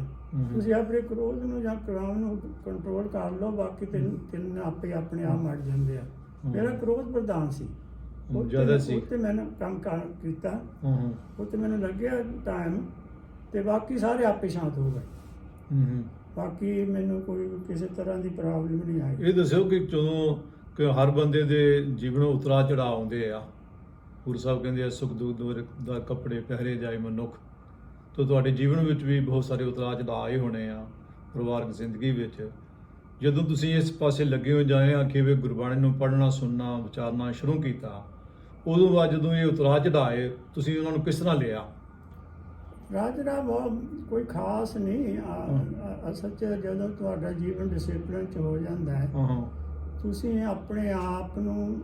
ਤੁਸੀਂ ਆਪਣੇ ਕ੍ਰੋਧ ਨੂੰ ਜਾਂ ਕਾਮ ਨੂੰ ਕੰਟਰੋਲ ਕਰ ਲਓ ਬਾਕੀ ਤਿੰਨ ਤਿੰਨ ਆਪੇ ਆਪਣੇ ਆਪ ਮਰ ਜਾਂਦੇ ਆ। ਮੇਰਾ ਕ੍ਰੋਧ ਪ੍ਰਧਾਨ ਸੀ। ਜ਼ਿਆਦਾ ਸੀ। ਤੇ ਮੈਨੂੰ ਕੰਮ ਕਰ ਕੀਤਾ। ਹਾਂ ਉਹ ਤੇ ਮੈਨੂੰ ਲੱਗਿਆ ਟਾਈਮ ਤੇ ਬਾਕੀ ਸਾਰੇ ਆਪੇ ਸ਼ਾਂਤ ਹੋ ਗਏ। ਹੂੰ ਬਾਕੀ ਮੈਨੂੰ ਕੋਈ ਕਿਸੇ ਤਰ੍ਹਾਂ ਦੀ ਪ੍ਰੋਬਲਮ ਨਹੀਂ ਆਈ। ਇਹ ਦੱਸਿਓ ਕਿ ਜਦੋਂ ਕਿ ਹਰ ਬੰਦੇ ਦੇ ਜੀਵਨ ਉਤਰਾ ਚੜਾ ਆਉਂਦੇ ਆ। ਗੁਰੂ ਸਾਹਿਬ ਕਹਿੰਦੇ ਆ ਸੁਖ ਦੁੱਖ ਦੁਰ ਦਾ ਕੱਪੜੇ ਪਹਿਰੇ ਜਾਏ ਮਨੁੱਖ। ਤਾਂ ਤੁਹਾਡੇ ਜੀਵਨ ਵਿੱਚ ਵੀ ਬਹੁਤ ਸਾਰੇ ਉਤਰਾ ਚੜਾ ਆਏ ਹੋਣੇ ਆ ਪਰਿਵਾਰਕ ਜ਼ਿੰਦਗੀ ਵਿੱਚ। ਜਦੋਂ ਤੁਸੀਂ ਇਸ ਪਾਸੇ ਲੱਗੇ ਹੋ ਜਾਏ ਆ ਕਿ ਵੀ ਗੁਰਬਾਣੀ ਨੂੰ ਪੜ੍ਹਨਾ ਸੁਣਨਾ ਵਿਚਾਰਨਾ ਸ਼ੁਰੂ ਕੀਤਾ ਉਦੋਂ ਬਾਅਦ ਜਦੋਂ ਇਹ ਉਤਰਾ ਚੜਾਏ ਤੁਸੀਂ ਉਹਨਾਂ ਨੂੰ ਕਿਸ ਤਰ੍ਹਾਂ ਲਿਆ? ਰਾਜਰਾ ਕੋਈ ਖਾਸ ਨਹੀਂ ਆ- ਅਸਲ 'ਚ ਜਦੋਂ ਤੁਹਾਡਾ ਜੀਵਨ ਡਿਸਪਲਿਨ ਚ ਹੋ ਜਾਂਦਾ ਹੈ ਹਾਂ ਹਾਂ। ਤੁਸੀਂ ਆਪਣੇ ਆਪ ਨੂੰ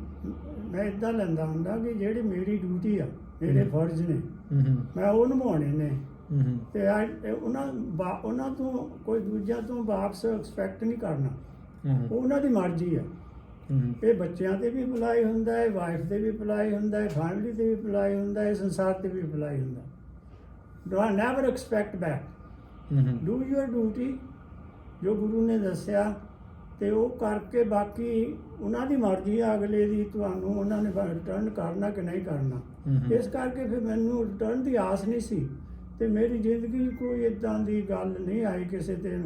ਮੈਂ ਇਦਾਂ ਲੈਂਦਾ ਹੁੰਦਾ ਕਿ ਜਿਹੜੀ ਮੇਰੀ ਡਿਊਟੀ ਆ ਮੇਰੇ। ਫਰਜ਼ ਨੇ ਹੂੰ ਹੂੰ। ਮੈਂ ਉਹ ਨਿਭਾਉਣੇ ਨੇ। ਤੇ ਆ- ਇਹ ਉਹਨਾਂ ਉਹਨਾਂ ਤੋਂ ਕੋਈ ਦੂਜਿਆਂ ਤੋਂ ਵਾਪਸ ਐਕਸਪੈਕਟ ਨਹੀਂ ਕਰਨਾ। ਉਹ ਉਹਨਾਂ ਦੀ ਮਰਜ਼ੀ ਆ। ਇਹ ਬੱਚਿਆਂ ਤੇ ਵੀ ਅਪਲਾਈ ਹੁੰਦਾ ਹੈ ਵਾਈਫ ਤੇ ਵੀ ਅਪਲਾਈ ਹੁੰਦਾ ਹੈ ਫੈਮਿਲੀ ਤੇ ਵੀ ਅਪਲਾਈ ਹੁੰਦਾ ਹੈ ਸੰਸਾਰ ਤੇ ਵੀ ਅਪਲਾਈ ਹੁੰਦਾ do never expect back do your duty ਜੋ ਗੁਰੂ ਨੇ ਦੱਸਿਆ ਤੇ ਉਹ ਕਰਕੇ ਬਾਕੀ ਉਹਨਾਂ ਦੀ ਮਰਜ਼ੀ ਆ ਅਗਲੇ ਦੀ ਤੁਹਾਨੂੰ ਉਹਨਾਂ ਨੇ ਰਿਟਰਨ ਕਰਨਾ ਕਿ ਨਹੀਂ ਕਰਨਾ। ਇਸ ਕਰਕੇ ਫਿਰ ਮੈਨੂੰ ਰਿਟਰਨ ਦੀ ਆਸ ਨਹੀਂ ਸੀ। ਤੇ ਮੇਰੀ ਜ਼ਿੰਦਗੀ 'ਚ ਕੋਈ ਇਦਾਂ ਦੀ ਗੱਲ ਨਹੀਂ ਆਈ ਕਿਸੇ ਤੇ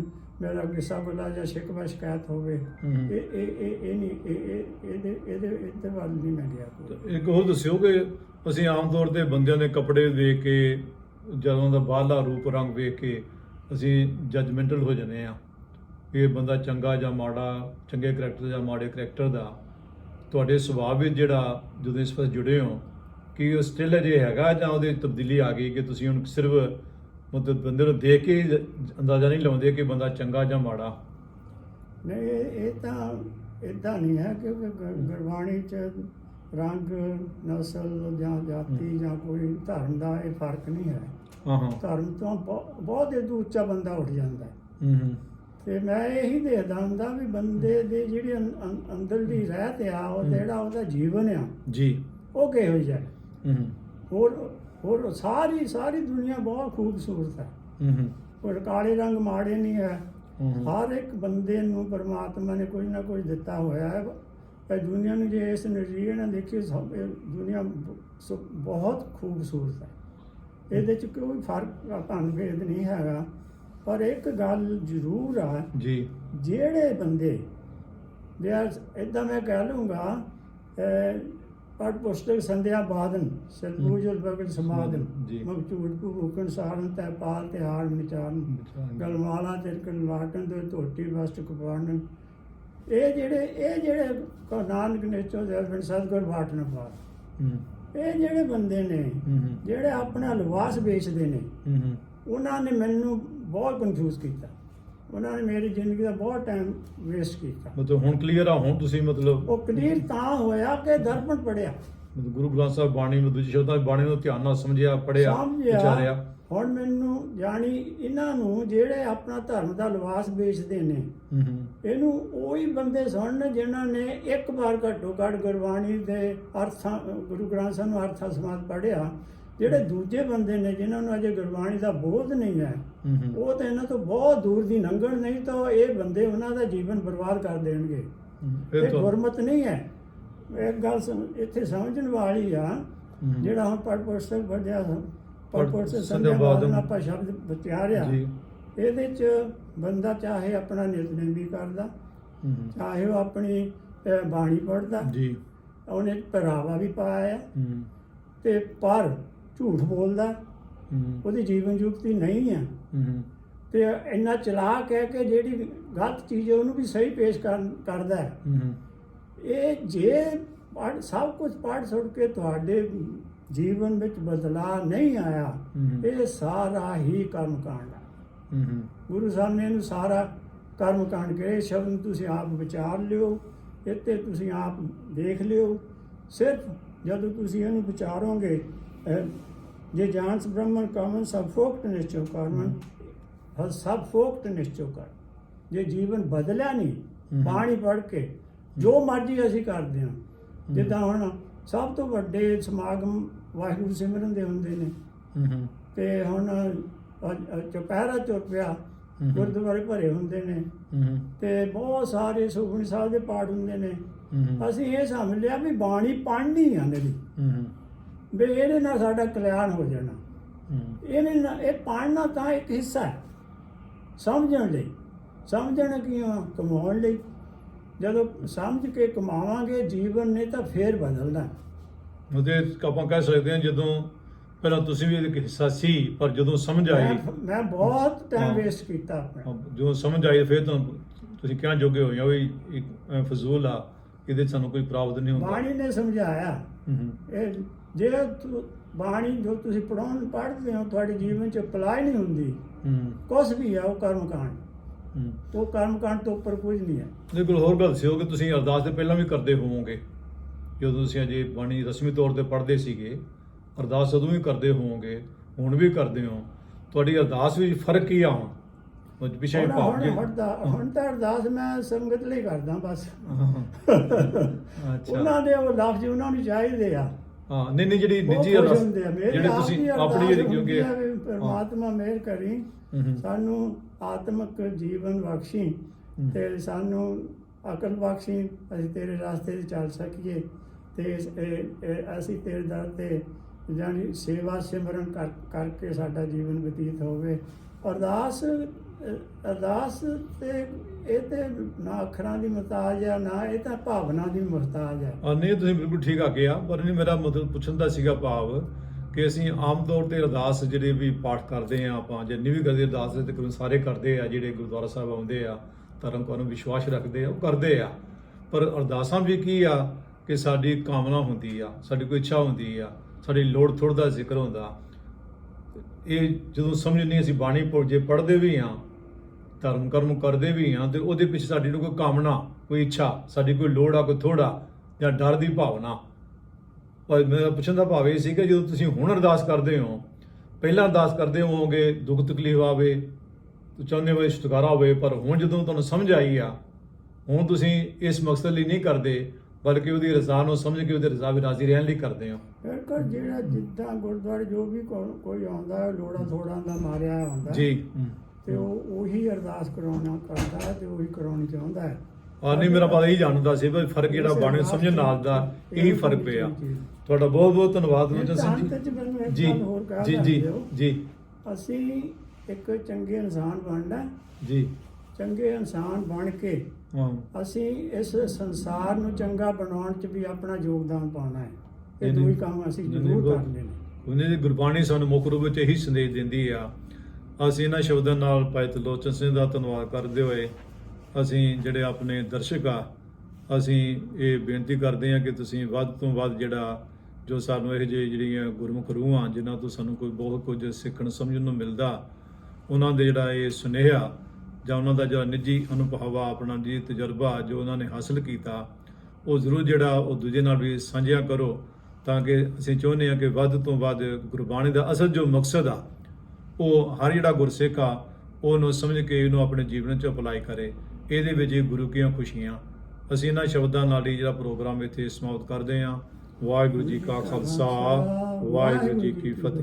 ਮੇਰਾ ਗੁੱਸਾ ਗੁਲਾ ਜਾਂ ਸ਼ਿਕਵਾ ਸ਼ਿਕਾਇਤ ਹੋਵੇ। ਇਹ ਇਹ ਇਹ ਇਹ ਨਹੀਂ ਇਹ ਇਹ ਇਹਦੇ ਇਹਦੇ ਇਹਦੇ ਵੱਲ ਨਹੀਂ ਮੈਂ ਗਿਆ ਕੋਈ। ਇੱਕ ਉਹ ਦੱਸਿਓ ਕਿ ਅਸੀਂ ਆਮ ਤੌਰ ਤੇ ਬੰਦਿਆਂ ਦੇ ਕੱਪੜੇ ਦੇਖ ਕੇ ਜਦੋਂ ਦਾ ਬਾਹਰਲਾ ਰੂਪ ਰੰਗ ਵੇਖ ਕੇ ਅਸੀਂ ਜਜਮੈਂਟਲ ਹੋ ਜਾਂਦੇ ਆ ਕਿ ਇਹ ਬੰਦਾ ਚੰਗਾ ਜਾਂ ਮਾੜਾ ਚੰਗੇ ਕਰੈਕਟਰ ਜਾਂ ਮਾੜੇ ਕਰੈਕਟਰ ਦਾ। ਤੁਹਾਡੇ ਸੁਭਾਅ ਵਿੱਚ ਜਿਹੜਾ ਜਦੋਂ ਇਸ ਪਾਸੇ ਜੁੜੇ ਹੋ ਕਿ ਉਹ ਸਟਿਲ ਅਜੇ ਹੈਗਾ ਜਾਂ ਉਹਦੇ ਤਬਦੀਲੀ ਆ ਗਈ ਕਿ ਤੁਸੀਂ ਹੁਣ ਸਿਰਫ ਮਤਲਬ ਬੰਦੇ ਨੂੰ ਦੇਖ ਕੇ ਅੰਦਾਜ਼ਾ ਨਹੀਂ ਲਾਉਂਦੇ ਕਿ ਬੰਦਾ ਚੰਗਾ ਜਾਂ ਮਾੜਾ? ਨਹੀਂ ਇਹ ਇਹ ਤਾਂ ਇਦਾਂ ਨਹੀਂ ਹੈ ਕਿ ਗੁਰਬਾਣੀ ਚ ਰੰਗ ਨਸਲ ਜਾਂ ਜਾਤੀ ਜਾਂ ਕੋਈ ਧਰਮ ਦਾ ਇਹ ਫ਼ਰਕ ਨਹੀਂ ਹੈ। ਹਾਂ ਹਾਂ। ਧਰਮ ਤੋਂ ਬਹੁ- ਬਹੁਤ ਇਹ ਉੱਚਾ ਬੰਦਾ ਉੱਠ ਜਾਂਦਾ ਹੈ। ਤੇ ਮੈਂ ਇਹੀ ਦੇਖਦਾ ਹੁੰਦਾ ਵੀ ਬੰਦੇ ਦੇ ਜਿਹੜੀ ਅੰ- ਅੰ- ਅੰਦਰਲੀ ਰਹਿਤ ਆ ਉਹ। ਜਿਹੜਾ ਉਹਦਾ ਜੀਵਨ ਆ ਜੀ। ਉਹ ਕਿਹੋ ਜਿਹਾ ਹੋਰ ਹੋਰ ਸਾਰੀ ਸਾਰੀ ਦੁਨੀਆ ਬਹੁਤ ਖੂਬਸੂਰਤ ਹੈ। ਹੂੰ ਹੂੰ। ਕੋਈ ਕਾਲੇ ਰੰਗ ਮਾੜੇ ਨਹੀਂ ਹੈ। ਹਰ ਇੱਕ ਬੰਦੇ ਨੂੰ ਪਰਮਾਤਮਾ ਨੇ ਕੋਈ ਨਾ ਕੋਈ ਦਿੱਤਾ ਹੋਇਆ ਹੈ। ਇਹ ਦੁਨੀਆ ਨੂੰ ਜੇ ਇਸ ਨਜ਼ਰੀਏ ਨਾਲ ਦੇਖੀਏ ਸਭ ਦੁਨੀਆ ਬਹੁਤ ਖੂਬਸੂਰਤ ਹੈ। ਇਹਦੇ ਚ ਕੋਈ ਫ਼ਰਕ ਭੰਨ ਭੇਦ ਨਹੀਂ ਹੈਗਾ। ਪਰ ਇੱਕ ਗੱਲ ਜ਼ਰੂਰ ਆ ਜੀ। ਜਿਹੜੇ ਬੰਦੇ ਦੇ ਇਦਾਂ ਮੈਂ ਕਹਿ ਲੂੰਗਾ ਬਗਲ ਸਮਾਦਨ ਜੀ। ਮਗਚੂੜ ਭੂਕਣ ਸਾਰਨ ਤੈ ਪਾਲ ਤਿਹਾਰ ਵਿਚਾਰਨ। ਗਲਮਾਲਾ ਤਿਰਕਣ ਲਾਟਣ ਦੇ ਧੋਤੀ ਵਸਤ ਕਪਾਣ ਇਹ ਜਿਹੜੇ ਇਹ ਜਿਹੜੇ ਨਾਨਕ ਨੇ ਚੋਦੇ ਬਿਨ ਸਤਗੁਰ ਬਾਟਨ ਹੂੰ। ਇਹ ਜਿਹੜੇ ਬੰਦੇ ਨੇ ਜਿਹੜੇ ਆਪਣਾ ਲਿਬਾਸ ਵੇਚਦੇ ਨੇ ਉਹਨਾਂ ਨੇ ਮੈਨੂੰ ਬਹੁਤ ਕਨਫਿਊਜ਼ ਕੀਤਾ। ਉਹਨਾਂ ਨੇ ਮੇਰੀ ਜ਼ਿੰਦਗੀ ਦਾ ਬਹੁਤ ਟਾਈਮ ਵੇਸਟ ਕੀਤਾ। ਮਤਲਬ ਹੁਣ ਕਲੀਅਰ ਆ ਹੁਣ ਤੁਸੀਂ ਮਤਲਬ ਉਹ ਕਲੀਅਰ ਤਾਂ ਹੋਇਆ ਕਿ ਦਰਪਣ ਪੜਿਆ। ਮਤਲਬ ਗੁਰੂ ਗ੍ਰੰਥ ਸਾਹਿਬ ਬਾਣੀ ਨੂੰ ਦੂਜੀ ਸ਼ਬਦਾਂ ਬਾਣੀ ਨੂੰ ਧਿਆਨ ਨਾਲ ਸਮਝਿਆ ਪੜਿਆ ਵਿਚਾਰਿਆ। ਹੁਣ ਮੈਨੂੰ ਜਾਣੀ ਇਹਨਾਂ ਨੂੰ ਜਿਹੜੇ ਆਪਣਾ ਧਰਮ ਦਾ ਲਿਬਾਸ ਵੇਚਦੇ ਨੇ ਇਹਨੂੰ ਉਹੀ ਬੰਦੇ ਸੁਣਨ ਜਿਨ੍ਹਾਂ ਨੇ ਇੱਕ ਵਾਰ ਘੱਟੋ ਘੱਟ ਗੁਰਬਾਣੀ ਦੇ ਅਰਥਾਂ ਗੁਰੂ ਗ੍ਰੰਥ ਸਾਹਿਬ ਨੂੰ ਅਰਥਾਂ ਸਮਾਤ ਪੜਿਆ ਜਿਹੜੇ ਦੂਜੇ ਬੰਦੇ ਨੇ ਜਿਨ੍ਹਾਂ ਨੂੰ ਅਜੇ ਗੁਰਬਾਣੀ ਦਾ ਬੋਧ ਨਹੀਂ ਹੈ ਉਹ ਤਾਂ ਇਹਨਾਂ ਤੋਂ ਬਹੁਤ ਦੂਰ ਦੀ ਲੰਘਣ ਨਹੀਂ ਤਾਂ ਇਹ ਬੰਦੇ ਉਹਨਾਂ ਦਾ ਜੀਵਨ ਬਰਬਾਦ ਕਰ ਦੇਣਗੇ। ਇਹ ਗੁਰਮਤ ਨਹੀਂ ਹੈ। ਇੱਕ ਗੱਲ ਇੱਥੇ ਸਮਝਣ ਵਾਲੀ ਆ। ਜਿਹੜਾ ਹੁਣ ਸੰਧਿਆ ਸੰਧਿਆ ਬਾਦਨ। ਬਾਦਨ ਆਪਾਂ ਸ਼ਬਦ ਵਿਚਾਰਿਆ। ਇਹਦੇ ਚ ਬੰਦਾ ਚਾਹੇ ਆਪਣਾ ਨਿਤਨੇਮ ਵੀ ਕਰਦਾ। ਚਾਹੇ ਉਹ ਆਪਣੀ ਬਾਣੀ ਪੜਦਾ ਜੀ। ਉਹਨੇ ਪਹਿਰਾਵਾ ਵੀ ਪਾਇਆ। ਤੇ ਪਰ ਝੂਠ ਬੋਲਦਾ ਹੂੰ ਉਹਦੀ ਜੀਵਨ ਯੁਕਤੀ ਨਹੀਂ ਹੈ। ਤੇ ਇੰਨਾ ਚਲਾਕ ਹੈ ਕਿ ਜਿਹੜੀ ਗਲਤ ਚੀਜ਼ ਹੈ ਉਹਨੂੰ ਵੀ ਸਹੀ ਪੇਸ਼ ਕਰ- ਕਰਦਾ ਹੈ ਹੂੰ ਹੂੰ। ਇਹ ਜੇ ਸਭ ਕੁਝ ਪੜ੍ਹ ਸੁਣ ਕੇ ਤੁਹਾਡੇ ਜੀਵਨ ਵਿੱਚ ਬਦਲਾਅ ਨਹੀਂ ਆਇਆ। ਇਹ ਸਾਰਾ ਹੀ ਕਰਮ ਕਾਂਡ ਹੈ। ਗੁਰੂ ਸਾਹਿਬ ਨੇ ਇਹਨੂੰ ਸਾਰਾ ਕਰਮ ਕਾਂਡ ਕਹੇ ਸ਼ਬਦ ਤੁਸੀਂ ਆਪ ਵਿਚਾਰ ਲਿਓ ਇੱਥੇ ਤੁਸੀਂ ਆਪ ਦੇਖ ਲਿਓ ਸਿਰਫ ਜਦੋਂ ਤੁਸੀਂ ਇਹਨੂੰ ਵਿਚਾਰੋਗੇ ਜੇ ਜਾਣਸ ਬ੍ਰਹਮਨ ਕਾਮਨ ਸਭ ਫੋਕਟ ਨਿਸ਼ਚੋ ਕਰਮਨ ਹਰ ਸਭ ਫੋਕਟ ਨਿਸ਼ਚੋ ਕਰ ਜੇ ਜੀਵਨ ਬਦਲਿਆ ਨਹੀਂ। ਬਾਣੀ ਪੜ੍ਹ ਕੇ ਜੋ ਮਰਜ਼ੀ ਅਸੀਂ ਕਰਦੇ ਹਾਂ ਜਿੱਦਾਂ ਹੁਣ ਸਭ ਤੋਂ ਵੱਡੇ ਸਮਾਗਮ ਵਾਹਿਗੁਰੂ ਸਿਮਰਨ ਦੇ ਹੁੰਦੇ ਨੇ। ਤੇ ਹੁਣ ਚੁਪਹਿਰਾ ਤੁਰ ਪਿਆ ਹਮ। ਗੁਰਦੁਆਰੇ ਭਰੇ ਹੁੰਦੇ ਨੇ। ਤੇ ਬਹੁਤ ਸਾਰੇ ਸੁਖਮਨੀ ਸਾਹਿਬ ਦੇ ਪਾਠ ਹੁੰਦੇ ਨੇ। ਅਸੀਂ ਇਹ ਸਮਝ ਲਿਆ ਵੀ ਬਾਣੀ ਪੜ੍ਹਨੀ ਆ ਮੇਰੀ। ਵੀ ਇਹਦੇ ਨਾਲ ਸਾਡਾ ਕਲਿਆਣ ਹੋ ਜਾਣਾ। ਇਹਨੇ ਇਹ ਪੜ੍ਹਨਾ ਤਾਂ ਇੱਕ ਹਿੱਸਾ ਹੈ। ਸਮਝਣ ਲਈ। ਸਮਝਣ ਕਿਉਂ? ਕਮਾਉਣ ਲਈ। ਜਦੋਂ ਸਮਝ ਕੇ ਕਮਾਵਾਂਗੇ ਜੀਵਨ ਨੇ ਤਾਂ ਫੇਰ ਬਦਲਣਾ। ਉਹਦੇ ਆਪਾਂ ਕਹਿ ਸਕਦੇ ਹਾਂ ਜਦੋਂ ਪਹਿਲਾਂ ਤੁਸੀਂ ਵੀ ਇਹਦੇ ਹਿੱਸਾ ਸੀ ਪਰ ਜਦੋਂ ਸਮਝ ਆਈ ਮੈਂ ਬਹੁਤ ਟਾਈਮ। ਵੇਸਟ ਕੀਤਾ ਆਪਣਾ। ਜਦੋਂ ਸਮਝ ਆਈ ਫਿਰ ਤਾਂ ਤੁਸੀਂ ਕਿਹਾ ਜੋਗੇ ਹੋ ਜਾਂ ਵੀ ਇੱਕ ਫਜ਼ੂਲ ਆ ਇਹਦੇ ਸਾਨੂੰ ਕੋਈ ਪ੍ਰਾਪਤ ਨਹੀਂ ਹੁੰਦਾ। ਬਾਣੀ ਨੇ ਸਮਝਾਇਆ। ਇਹ ਜੇ ਤੁ- ਬਾਣੀ ਜੋ ਤੁਸੀਂ ਪੜਾਉਣ ਪੜ੍ਹਦੇ ਹੋ ਤੁਹਾਡੇ ਜੀਵਨ ਚ ਅਪਲਾਈ ਨਹੀਂ ਹੁੰਦੀ। ਹੂੰ। ਕੁਛ ਵੀ ਹੈ ਉਹ ਕਰਮ ਕਾਂਡ। ਹੂੰ। ਉਹ ਕਰਮ ਕਾਂਡ ਤੋਂ ਉੱਪਰ ਕੁਝ ਨਹੀਂ ਹੈ। ਇਹਦੇ ਕੋਲ ਹੋਰ ਗੱਲ ਸੀ ਉਹ ਕਿ ਤੁਸੀਂ ਅਰਦਾਸ ਦੇ ਪਹਿਲਾਂ ਵੀ ਕਰਦੇ ਹੋਵੋਗੇ। ਜਦੋਂ ਤੁਸੀਂ ਅਜੇ ਬਾਣੀ ਰਸਮੀ ਤੌਰ ਤੇ ਪੜ੍ਹਦੇ ਸੀਗੇ ਅਰਦਾਸ ਉਦੋਂ ਵੀ ਕਰਦੇ ਹੋਵੋਗੇ ਹੁਣ ਵੀ ਕਰਦੇ ਹੋ। ਤੁਹਾਡੀ ਅਰਦਾਸ ਵਿੱਚ ਫ਼ਰਕ ਕੀ ਆ ਹੁਣ? ਉਹ ਪਿਛੇ ਹੁਣ ਭਾਵ ਜੀ ਹੁਣ ਤਾਂ ਹੁਣ ਤਾਂ ਅਰਦਾਸ ਮੈਂ ਸੰਗਤ ਲਈ ਕਰਦਾ ਬਸ। ਅੱਛਾ। ਉਹਨਾਂ ਦੇ ਉਹ ਲਫ਼ਜ਼ ਉਹਨਾਂ ਨੂੰ ਚਾਹੀਦੇ ਆ। ਹਾਂ ਨਹੀਂ ਨਹੀਂ ਜਿਹੜੀ ਉਹ ਨਿੱਜੀ ਖੁਸ਼ ਅਰਦਾਸ ਹੁੰਦੇ ਆ। ਮੇਰੀ ਜਿਹੜੇ ਆਪ ਤੁਸੀਂ ਅਰਦਾਸ ਆਪਣੀ ਜਿਹੜੀ ਹੁੰਦੀ ਕਿਉਂਕਿ ਆ ਵੀ ਪਰਮਾਤਮਾ ਮਿਹਰ ਕਰੀ। ਸਾਨੂੰ ਆਤਮਿਕ ਜੀਵਨ ਬਖਸ਼ੀ। ਤੇ ਸਾਨੂੰ ਅਕਲ ਬਖਸ਼ੀ ਅਸੀਂ ਤੇਰੇ ਰਸਤੇ ਤੇ ਚੱਲ ਸਕੀਏ ਤੇ ਇਸ- ਇਹ- ਇਹ ਅਸੀਂ ਤੇਰੇ ਦਰ ਤੇ ਜਾਨੀ ਸੇਵਾ ਸਿਮਰਨ ਕਰ ਕਰਕੇ ਸਾਡਾ ਜੀਵਨ ਬਤੀਤ ਹੋਵੇ ਅਰਦਾਸ ਅਰਦਾਸ ਤੇ ਇਹ ਤੇ ਨਾ ਅੱਖਰਾਂ ਦੀ ਮੁਹਤਾਜ ਆ, ਨਾ ਇਹ ਤਾਂ ਭਾਵਨਾ ਦੀ ਮੁਹਤਾਜ ਆ। ਆ ਨਹੀਂ, ਤੁਸੀਂ ਬਿਲਕੁਲ ਠੀਕ ਆ ਗਿਆ ਪਰ ਨਹੀਂ, ਮੇਰਾ ਮਤਲਬ ਪੁੱਛਣ ਦਾ ਸੀਗਾ ਭਾਵ ਕਿ ਅਸੀਂ ਆਮ ਤੌਰ ਤੇ ਅਰਦਾਸ ਜਿਹੜੇ ਵੀ ਪਾਠ ਕਰਦੇ ਆ, ਆਪਾਂ ਜਿੰਨੀ ਵੀ ਕਰਦੇ ਅਰਦਾਸ ਤੇ ਤਕਰੀਬਨ ਸਾਰੇ ਕਰਦੇ ਆ, ਜਿਹੜੇ ਗੁਰਦੁਆਰਾ ਸਾਹਿਬ ਆਉਂਦੇ ਆ, ਧਰਮ ਕੋਲ ਨੂੰ ਵਿਸ਼ਵਾਸ ਰੱਖਦੇ ਆ, ਉਹ ਕਰਦੇ ਆ। ਪਰ ਅਰਦਾਸਾਂ ਵੀ ਕੀ ਆ ਕਿ ਸਾਡੀ ਕਾਮਨਾ ਹੁੰਦੀ ਆ, ਸਾਡੀ ਕੋਈ ਇੱਛਾ ਹੁੰਦੀ ਆ, ਸਾਡੀ ਲੋੜ ਥੋੜ ਦਾ ਜ਼ਿਕਰ ਹੁੰਦਾ। ਇਹ ਜਦੋਂ ਸਮਝ ਨਹੀਂ ਅਸੀਂ ਬਾਣੀ ਜੇ ਪੜ੍ਹਦੇ ਵੀ ਆ ਧਰਮ ਕਰਮ ਕਰਦੇ ਵੀ ਹਾਂ ਤੇ ਉਹਦੇ ਪਿੱਛੇ ਸਾਡੀ ਨੂੰ ਕੋਈ ਕਾਮਨਾ ਕੋਈ ਇੱਛਾ ਸਾਡੀ ਕੋਈ ਲੋੜ ਆ ਕੋਈ ਥੋੜਾ ਜਾਂ ਡਰ ਦੀ ਭਾਵਨਾ। ਪਰ ਮੇਰਾ ਪੁੱਛਣ ਦਾ ਭਾਵ ਇਹ ਸੀ ਕਿ ਜਦੋਂ ਤੁਸੀਂ ਹੁਣ ਅਰਦਾਸ ਕਰਦੇ ਹੋ ਪਹਿਲਾਂ ਅਰਦਾਸ ਕਰਦੇ ਹੋਵੋਗੇ ਦੁੱਖ ਤਕਲੀਫ ਆਵੇ ਚਾਹੁੰਦੇ ਹੋ ਛੁਟਕਾਰਾ ਹੋਵੇ ਪਰ ਹੁਣ ਜਦੋਂ ਤੁਹਾਨੂੰ ਸਮਝ ਆਈ ਆ ਹੁਣ ਤੁਸੀਂ ਇਸ ਮਕਸਦ ਲਈ ਨਹੀਂ ਕਰਦੇ ਬਲਕਿ ਉਹਦੀ ਰਜ਼ਾ ਨੂੰ ਸਮਝ ਕੇ ਉਹਦੇ ਰਜ਼ਾ ਵਿੱਚ ਰਾਜ਼ੀ ਰਹਿਣ ਲਈ ਕਰਦੇ ਹੋ। ਕਰ ਜਿਹੜਾ ਜਿੱਦਾਂ ਗੁਰਦੁਆਰੇ ਜੋ ਵੀ ਕੋਈ ਆਉਂਦਾ ਲੋੜਾ ਥੋੜਾ ਦਾ ਮਾਰਿਆ ਹੁੰਦਾ ਜੀ। ਤੇ ਉਹ ਉਹੀ ਅਰਦਾਸ ਕਰਾਉਣਾ ਕਰਦਾ ਹੈ ਤੇ ਉਹੀ ਕਰਾਉਣੀ ਚਾਹੁੰਦਾ ਹੈ। ਆ ਨਹੀਂ ਮੇਰਾ ਪਤਾ ਹੀ ਜਾਣਦਾ ਸੀ ਵੀ ਫ਼ਰਕ ਜਿਹੜਾ ਬਾਣੇ ਸਮਝਣ ਨਾਲ ਦਾ ਇਹੀ ਫ਼ਰਕ ਪਿਆ। ਤੁਹਾਡਾ ਬਹੁਤ ਬਹੁਤ ਧੰਨਵਾਦ ਮੋਚਨ ਸਿੰਘ ਜੀ ਜੀ ਜੀ। ਜੀ। ਅਸੀਂ ਇੱਕ ਚੰਗੇ ਇਨਸਾਨ ਬਣਨਾ ਹੈ। ਜੀ। ਚੰਗੇ ਇਨਸਾਨ ਬਣ ਕੇ ਹਾਂ। ਅਸੀਂ ਇਸ ਸੰਸਾਰ ਨੂੰ ਚੰਗਾ ਬਣਾਉਣ ਚ ਵੀ ਆਪਣਾ ਯੋਗਦਾਨ ਪਾਉਣਾ ਹੈ। ਇਹ ਦੋ ਹੀ। ਕੰਮ ਅਸੀਂ ਜ਼ਰੂਰ ਕਰਨੇ ਨੇ। ਉਹਨੇ ਦੀ ਗੁਰਬਾਣੀ ਸਾਨੂੰ ਮੁੱਖ ਰੂਪ ਵਿੱਚ ਇਹੀ ਸੰਦੇਸ਼ ਦਿੰਦੀ ਆ ਅਸੀਂ ਇਹਨਾਂ ਸ਼ਬਦਾਂ ਨਾਲ ਭਾਈ ਤਲੋਚਨ ਸਿੰਘ ਦਾ ਧੰਨਵਾਦ ਕਰਦੇ ਹੋਏ ਅਸੀਂ ਜਿਹੜੇ ਆਪਣੇ ਦਰਸ਼ਕ ਆ, ਅਸੀਂ ਇਹ ਬੇਨਤੀ ਕਰਦੇ ਹਾਂ ਕਿ ਤੁਸੀਂ ਵੱਧ ਤੋਂ ਵੱਧ ਜਿਹੜਾ ਜੋ ਸਾਨੂੰ ਇਹ ਜਿਹੇ ਜਿਹੜੀਆਂ ਗੁਰਮੁਖ ਰੂਹਾਂ ਜਿਨ੍ਹਾਂ ਤੋਂ ਸਾਨੂੰ ਕੋਈ ਬਹੁਤ ਕੁਝ ਸਿੱਖਣ ਸਮਝਣ ਨੂੰ ਮਿਲਦਾ, ਉਹਨਾਂ ਦੇ ਜਿਹੜਾ ਇਹ ਸੁਨੇਹਾ ਜਾਂ ਉਹਨਾਂ ਦਾ ਜਿਹੜਾ ਨਿੱਜੀ ਅਨੁਭਵ ਆ, ਆਪਣਾ ਜੀ ਤਜਰਬਾ ਜੋ ਉਹਨਾਂ ਨੇ ਹਾਸਲ ਕੀਤਾ, ਉਹ ਜ਼ਰੂਰ ਜਿਹੜਾ ਉਹ ਦੂਜੇ ਨਾਲ ਵੀ ਸਾਂਝਿਆ ਕਰੋ ਤਾਂ ਕਿ ਅਸੀਂ ਚਾਹੁੰਦੇ ਹਾਂ ਕਿ ਵੱਧ ਤੋਂ ਵੱਧ ਗੁਰਬਾਣੀ ਦਾ ਅਸਲ ਜੋ ਮਕਸਦ ਆ ਉਹ ਹਰ ਜਿਹੜਾ ਗੁਰਸਿੱਖ ਆ, ਉਹਨੂੰ ਸਮਝ ਕੇ ਇਹਨੂੰ ਆਪਣੇ ਜੀਵਨ 'ਚ ਅਪਲਾਈ ਕਰੇ। ਇਹਦੇ ਵਿੱਚ ਹੀ ਗੁਰੂ ਕੀਆਂ ਖੁਸ਼ੀਆਂ। ਅਸੀਂ ਇਹਨਾਂ ਸ਼ਬਦਾਂ ਨਾਲ ਹੀ ਜਿਹੜਾ ਪ੍ਰੋਗਰਾਮ ਇੱਥੇ ਸਮਾਪਤ ਕਰਦੇ ਹਾਂ। ਵਾਹਿਗੁਰੂ ਜੀ ਕਾ ਖਾਲਸਾ, ਵਾਹਿਗੁਰੂ ਜੀ ਕੀ ਫਤਿਹ।